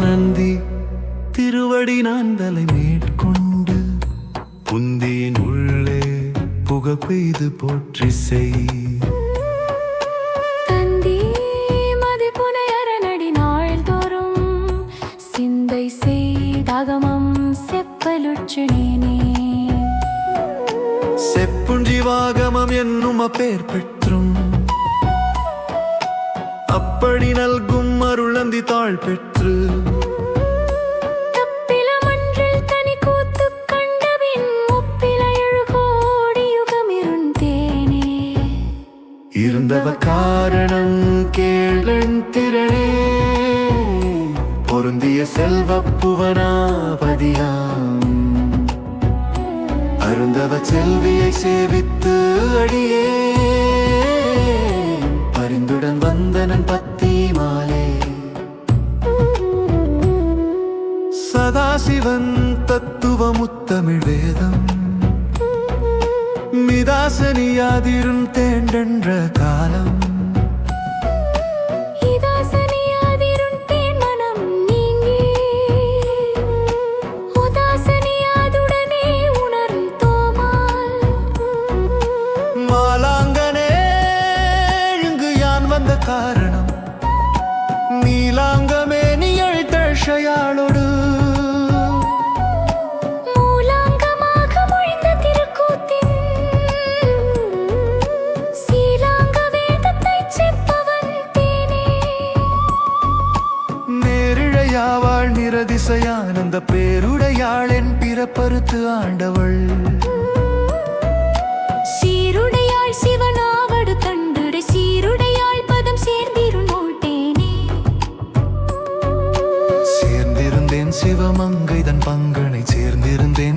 நந்தி திருவடி நான் தலை மேற்கொண்டு புந்தியின் உள்ளே புக பெய்து போற்றி செய். செப்புஞ்சிவாகமம் என்னும் அப்பேர் பெற்றும் அப்படி நல்கும் அருளந்தி தாழ் பெற்று இருந்தவ காரணம் கேளன் திரளே. பொருந்திய செல்வ புவனாபதியாம். அருந்தவ செல்வியை சேவித்து அடியே. பரிந்துடன் வந்தனன் பத்தி மாலே சதாசிவன் தத்துவ முத்தமிழ் வேதம் மிதாசனியாதிரும் தேண்டென்ற காலம் சீலாங்க வேதத்தைச் செப்பவன் தேனே. நேரிழையாவாள் நிரதிசையானந்த பேருடையாளென் பிறப்பறுத்து ஆண்டவள்.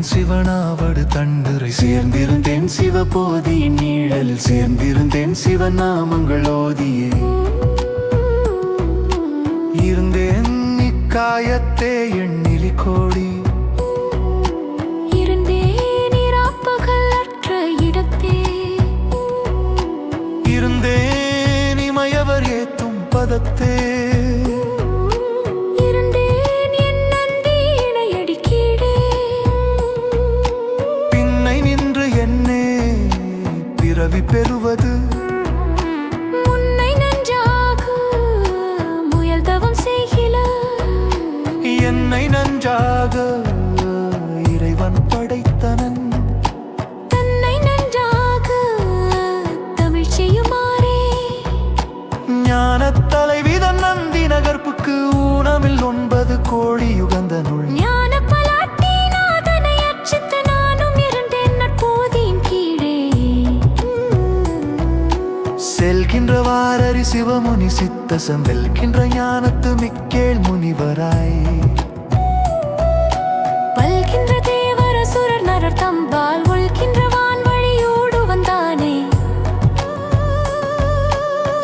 சேர்ந்திருந்தேன் சிவனாவடு தண்டுரை சேர்ந்திருந்தேன். சிவபோதியின் நீழலில் சேர்ந்திருந்தேன். சிவநாமங்கள் ஓதியே. இருந்தேன் இக்காயத்தே எண்ணிலி கோடி. இருந்தேன் இமையவர் ஏத்தும் பதத்தே. என்னை நன்றாக இறைவன் படைத்தனன். தன்னை நன்றாக தமிழ் செய்யுமாறே. ஞானத் தலைவிதன் நந்தி நகர்ப்புக்கு ஊனமில் ஒன்பது கோழி ஞான நற்போதியின் கீழே. செல்கின்ற வாரறி சிவமுனி சித்தசம் வெல்கின்ற ஞானத்து மிக்கேள் முனிவராய். பல்கின்ற தேவர் அசுரர் நரர் தம்பால் ஒல்கின்ற வான் வழியோடு வந்தானே.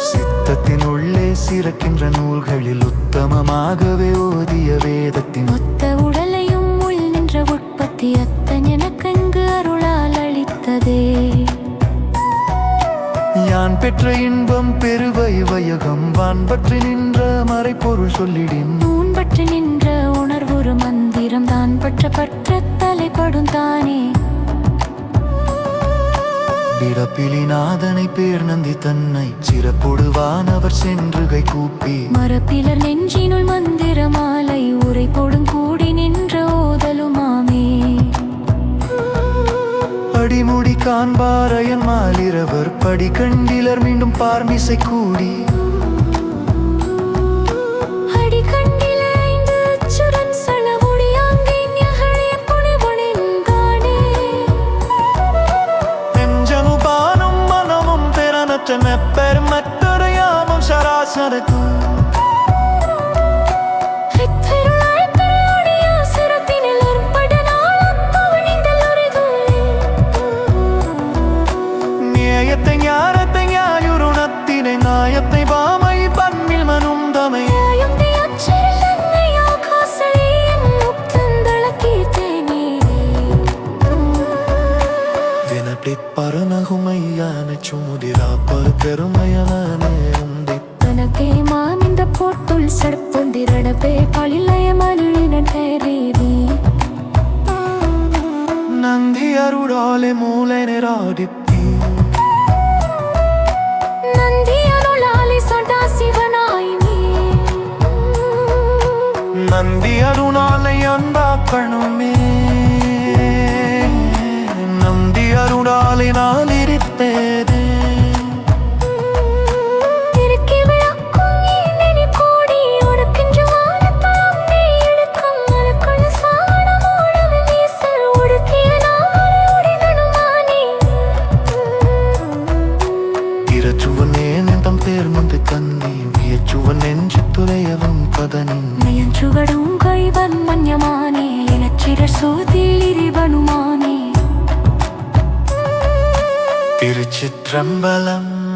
சித்தத்தின் உள்ளே சிறக்கின்ற நூல்களில் உத்தமமாகவே ஓதிய வேதத்தின் மொத்த உடலையும் உள் நின்ற உற்பத்தி அத்தன் எனக்கங்கு அருளால் அளித்ததே. யான் பெற்ற இன்பம் பெருவை வயகம் வான் பற்றி நின்ற மறைப்பொருள் சொல்லிடின். நூன் பற்றி நின்ற பற்ற தலைப்படும் தானே பிறப்பிலிநாதனை பேர் நந்தி தன்னை சிறப்பொடுவான் அவர் சென்று கை கூப்பி. மரப்பிலர் நெஞ்சினுள் மந்திர மாலை உரை போடும் கூடி நின்ற ஓதலுமாமே. அடிமுடி காண்பாரையன் மாலிரவர் படி கண்டிலர் மீண்டும் பார்மிசை கூடி. அரும்படனாளப் பவனிந்தல் உரைகுலே. நியாயத்தை ஞானத்தை ஞாயுருணத்தினை நாயத்தை பாமை பன்மில் மனும் தமை நியாயத்தை உலகுமையான சுமுதிராப்ப பெருமையலான தனக்கே மானிந்த போட்டுள் சடுப்புந்திரடப்பே பழிலய மருளின டைரீதி நந்தி அருடாலே மூலை நிராடிப்பி நந்தி அருளாலே சடா சிவனாய் நீ. நந்தி அருணாலை அன்பாக்கணுமே. நந்தி அருடாலே நான் chitrambalam